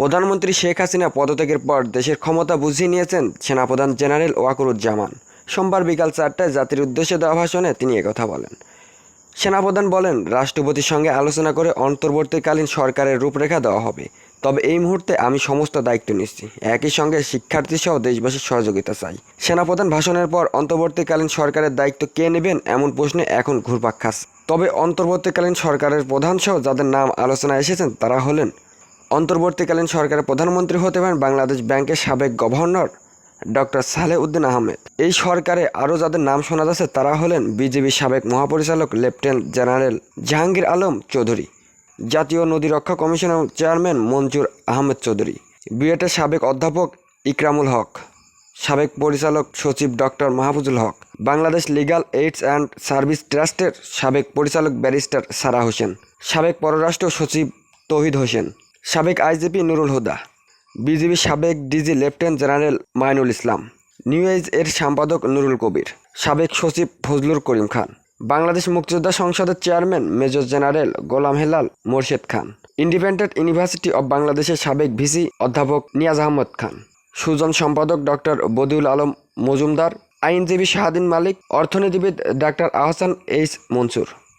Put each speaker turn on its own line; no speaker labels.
প্রধানমন্ত্রী শেখ হাসিনা পদত্যাগের পর দেশের ক্ষমতা বুঝিয়ে নিয়েছেন সেনাপ্রধান জেনারেল ওয়াকুরুজ্জামান। সোমবার বিকাল চারটায় জাতির উদ্দেশ্যে দেওয়া ভাষণে তিনি একথা বলেন। সেনাপ্রধান বলেন, রাষ্ট্রপতির সঙ্গে আলোচনা করে অন্তর্বর্তীকালীন সরকারের রূপরেখা দেওয়া হবে। তবে এই মুহূর্তে আমি সমস্ত দায়িত্ব নিচ্ছি। একই সঙ্গে শিক্ষার্থী সহ দেশবাসীর সহযোগিতা চাই। সেনাপ্রধান ভাষণের পর অন্তর্বর্তীকালীন সরকারের দায়িত্ব কে নেবেন এমন প্রশ্নে এখন ঘুরপাক খাচ্ছে। তবে অন্তর্বর্তীকালীন সরকারের প্রধান সহ যাদের নাম আলোচনায় এসেছেন তারা হলেন অন্তর্বর্তীকালীন সরকারের প্রধানমন্ত্রী হতে পারেন বাংলাদেশ ব্যাংকের সাবেক গভর্নর ডক্টর সালেহ উদ্দিন আহমেদ। এই সরকারে আরও যাদের নাম শোনা যাচ্ছে, তারা হলেন বিজেপির সাবেক মহাপরিচালক লেফটেন্যান্ট জেনারেল জাহাঙ্গীর আলম চৌধুরী, জাতীয় নদী রক্ষা কমিশনের চেয়ারম্যান মঞ্জুর আহমেদ চৌধুরী, বিএটের সাবেক অধ্যাপক ইকরামুল হক, সাবেক পরিচালক সচিব doctor Mahfuzul Haque, Bangladesh legal aids and service ট্রাস্টের সাবেক পরিচালক ব্যারিস্টার সারা হোসেন, সাবেক পররাষ্ট্র সচিব তৌহিদ হোসেন। সাবেক আইজিপি নুরুল হুদা, বিজিবির সাবেক DG lieutenant general Mainul Islam, new age এর সম্পাদক নুরুল কবির, সাবেক সচিব ফজলুর করিম খান, বাংলাদেশ মুক্তিযোদ্ধা সংসদের chairman major general Golam Helal Morshed Khan, independent university of বাংলাদেশের সাবেক ভিসি অধ্যাপক নিয়াজ আহমদ খান, সুজন সম্পাদক ডক্টর বদিউল আলম মজুমদার, আইনজীবী শাহাদিন মালিক, অর্থনীতিবিদ ডাক্তার আহসান এইচ মনসুর।